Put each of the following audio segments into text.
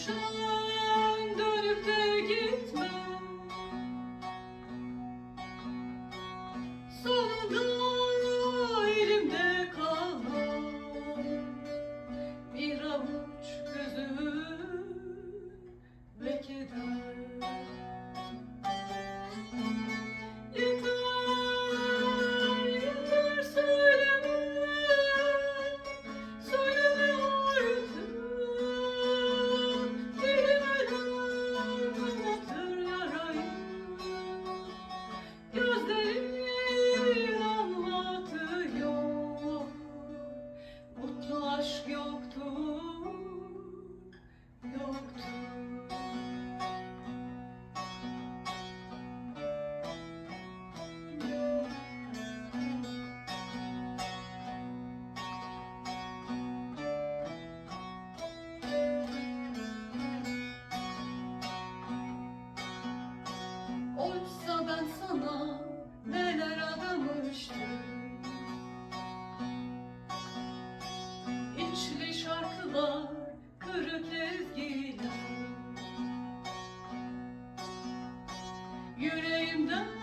show. aşk yoktu, yoktu. Oysa ben sana neler adamıştım oyunda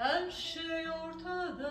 Her şey ortada.